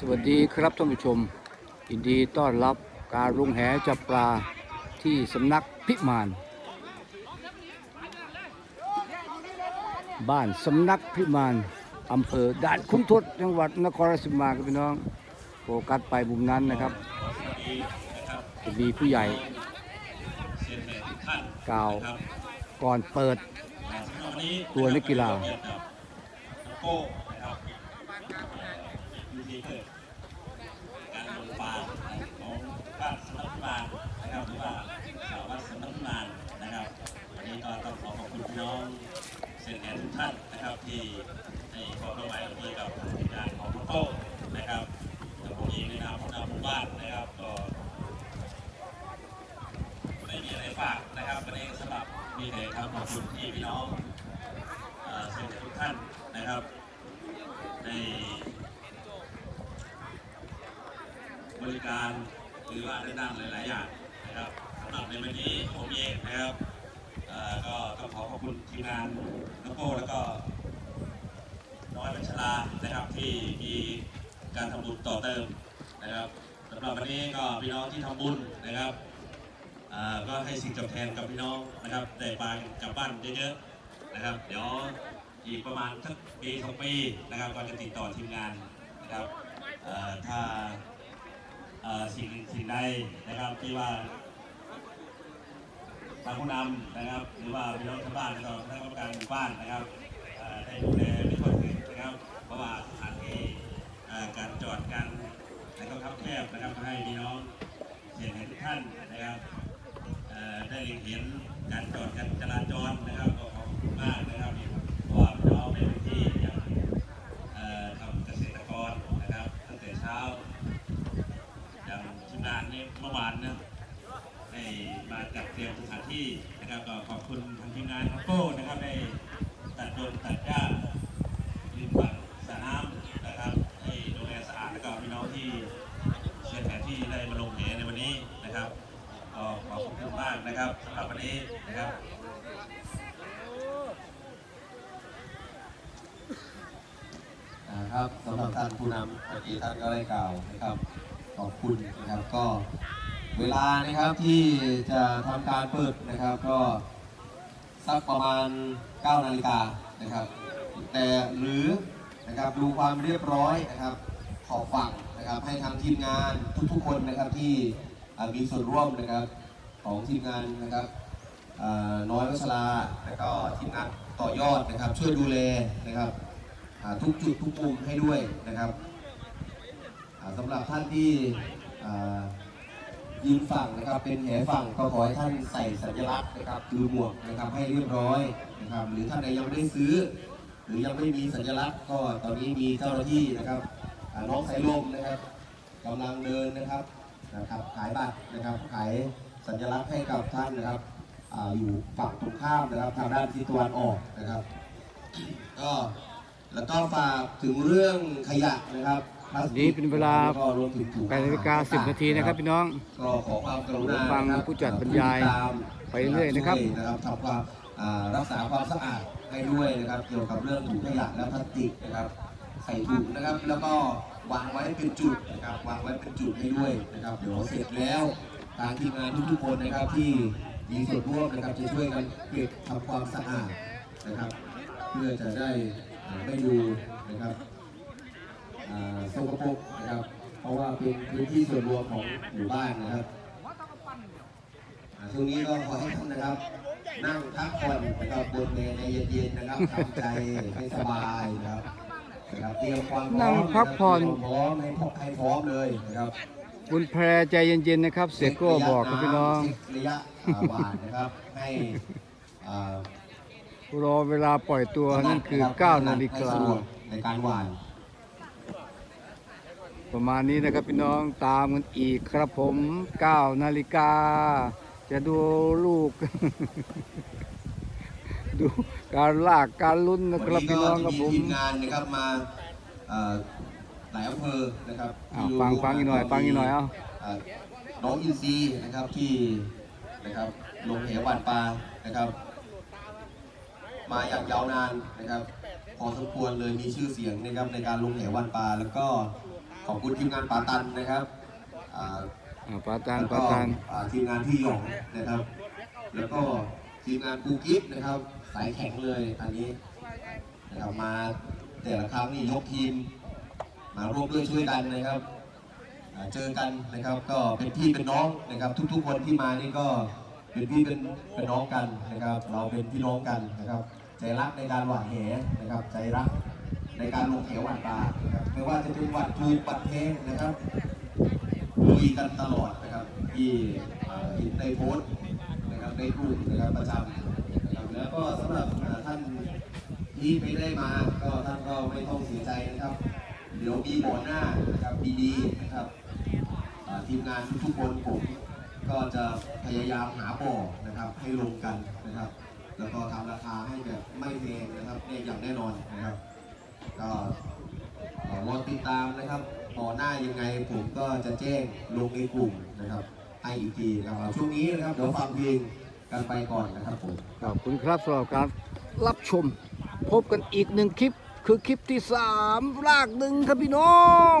สวัสดีครับท่านผู้ชมยินดีต้อนรับการลงแหจับปลาที่สำนักพิมาน บ้านสำนักพิมานอำเภอด่านคุ้มทดจังหวัดนครราชสีมาครับพี่น้องโฟกัสไปมุมนั้นนะครับ จะมีผู้ใหญ่ กล่าวก่อนเปิดตัวนักกีฬา โก้นะครับวิธีเกิดการลงปาของบ้านสำนักบาลนะครับหรือว่าชาวบ้านสำนักบาลนะครับ วันนี้ก็ต้องขอขอบคุณพี่น้องเสียงแทนทุกท่านนะครับ ที่ให้ความร่วมมือดีกับงานของโก้นะครับแต่ผมเองในนามของนามหมู่บ้านนะครับก็ไม่มีอะไรฝากนะครับวันนี้สำหรับมีแต่คำขอบคุณที่พี่น้องเอ่อเชิญทุกท่านนะครับใน บริการ หรือว่าในด้านหลาย ๆ อย่างนะครับสำหรับในวันนี้ผมเองนะครับก็ต้องขอขอบคุณทีมงานน้องโก้แล้วก็น้อยบัญชลานะครับที่มีการทำบุญต่อเติมนะครับสำหรับวันนี้ก็พี่น้องที่ทำบุญนะครับก็ให้สิ่งตอบแทนกับพี่น้องนะครับได้ไปกลับบ้านเยอะ ๆ นะครับ เดี๋ยวอีกประมาณสักปีสองปีนะครับก็จะติดต่อทีมงานนะครับถ้า สิ่งสิ่งใดนะครับที่ว่าทางผู้นำนะครับ หรือว่าพี่น้องชาวบ้านแล้วก็คณะกรรมการหมู่บ้านนะครับได้ดูแลไม่ทั่วถึงนะครับ เพราะว่าสถานที่การจอดการนะครับคับแคบนะครับให้พี่น้องเสียงให้ทุกท่านนะครับได้เห็นการจอดการจราจรนะครับก็ขอบคุณมากนะครับเพราะว่าพี่น้องในพื้นที่อย่างเอ่อทำเกษตรกรนะครับตั้งแต่เช้า อย่างทีมงานนี่เมื่อวานนะได้มาจัดเตรียมสถานที่นะครับก็ขอบคุณทานครัโก้นะครับได้ตัดโดนตัดหญ้าริมฝั่งสระน้ำนะครับให้ดูแลสะอาดแล้วก็พี่น้องที่เชียร์แผนที่ได้มาลงเหในวันนี้นะครับก็ขอบคุณมากนะครับสำหรับวันนี้นะครับนะครับสำหรับท่านผู้นำเมื่อกี้ท่านก็ได้กล่าวนะครับขอบคุณนะครับก็เวลานะครับที่จะทำการเปิดนะครับก็ สักประมาณ 9 นาฬิกานะครับ แต่หรือนะครับดูความเรียบร้อยนะครับขอบฝั่งนะครับให้ทางทีมงานทุกๆคนนะครับที่มีส่วนร่วมนะครับของทีมงานนะครับน้อยวัชราแล้วก็ทีมงานต่อยอดนะครับ ช่วยดูแลนะครับทุกจุดทุกมุมให้ด้วยนะครับสำหรับท่านที่ ยิงฝั่งนะครับเป็นแหฝั่งก็ขอให้ท่านใส่สัญลักษณ์นะครับคือหมวกนะครับให้เรียบร้อยนะครับหรือท่านใดยังไม่ได้ซื้อ หรือยังไม่มีสัญลักษณ์ก็ตอนนี้มีเจ้าหน้าที่นะครับน้องสายลมนะครับกำลังเดินนะครับนะครับขายบัตรนะครับขายสัญลักษณ์ให้กับท่านนะครับออยู่ฝั่งตรงข้ามนะครับทางด้านทิศตะวันออกนะครับก็แล้วก็ฝากถึงเรื่องขยะนะครับ นี่เป็นเวลาแก็รวมถึงถุง8นาฬิกา10 นาทีนะครับพี่น้องก็ขอความกรุณาฟังนะครับผู้จัดบรรยายติดตมไปเรื่อยนะครับช่วนะครับทำความอ่ารักษาความสะอาดให้ด้วยนะครับ เกี่ยวกับเรื่องถุงขยะและพลาสติกนะครับใส่ถุงนะครับ แล้วก็วางไว้เป็นจุดนะครับ วางไว้เป็นจุดให้ด้วยนะครับ เดี๋ยวเสร็จแล้วทางทีมงานทุกๆคนนะครับที่มีส่วนร่วมนะครับจะช่วยกันเก็บทำความสะอาดนะครับ เพื่อจะได้อ่าไม่ดูนะครับอ่าส กปรกนะครับ เพราะว่าเป็นพื้นที่ส่วนรวมของหมู่บ้านนะครับอ่าช่วงนี้ก็ขอให้ท่านนะครับ นั่งพักผ่อนนะครับบนเมนเย็นๆนะครับทำใจให้สบายนะครับนะครับเตรียมความพร้อมนั่งพักผ่อนเตรียมความพร้อมให้พร้อมให้พร้อมเลยนะครับคุณแพรใจเย็นๆนะครับ เสียโก้บอกครับพี่น้อง เช็คระยะอ่าหวานนะครับให้อ่ารอเวลาปล่อยตัวนั่นคือ9นาฬิกา ให้สะดวในการหวาน ประมาณนี้นะครับพี่น้องตามกันอีกครับผม9นาฬิกา จะดูลูก ดูการลากการลุ้นนะครับพี่น้องครับผวันมนี้ก็ทีมงานนะครับมาเอ่อหลายอำเภอนะครับอ้าวที่ฟังร่วมฟังอีกหน่อยฟังอีกหน่อยเอาเอ่อน้องอินซีนะครับที่นะครับลงเหวหวานปลานะครับ มาอย่างยาวนานนะครับพอสมควรเลยมีชื่อเสียงนะครับในการลงเหวหวานปลาแล้วก็ ขอบคุณทีมงานป่าตันนะครับอ่าอ่าปาตานแล้วปาก็ตานอ่าทีมงานพี่หยองนะครับ แล้วก็ทีมงานครูกิฟต์นะครับ สายแข็งเลยอันนี้นะครับมาแต่ละครั้งนี่ยกทีม มาร่วมด้วยช่วยกันนะครับอ่าเจอกันนะครับก็เป็นพี่เป็นน้องนะครับ ทุกๆคนที่มานี่ก็เป็นพี่เป็นเป็นน้องกันนะครับ เราเป็นพี่น้องกันนะครับ ใจรักในการหวานแหนะครับ ใจรัก ในการลงแหหวานปลาไม่ว่าจะเป็นวัดทูปัดเพลงนะครับลุยกันตลอดนะครับที่เห็นในโพสต์นะครับในกลุ่มนะครับประจำนะครับแล้วก็สำหรับท่านที่ไม่ได้มาก็ท่านก็ไม่ต้องเสียใจนะครับ เดี๋ยวมีบ่อหน้านะครับดีๆนะครับทีมงานทุกคนผมก็จะพยายามหาบ่อนะครับให้ลงกันนะครับ แล้วก็ทำราคาให้แบบไม่แพงนะครับเนี่ยอย่างแน่นอนนะครับ ก็เอ่อรอติดตามนะครับต่อหน้ายังไงผมก็จะแจ้งลงในกลุ่มนะครับให้อีกทีนะครับช่วงนี้นะครับเดี๋ยวฟังเพลงกันไปก่อนนะครับผมขอบคุณครับสำหรับการรับชม พบกันอีกหนึ่งคลิปคือคลิปที่สามรากหนึ่งครับพี่น้อง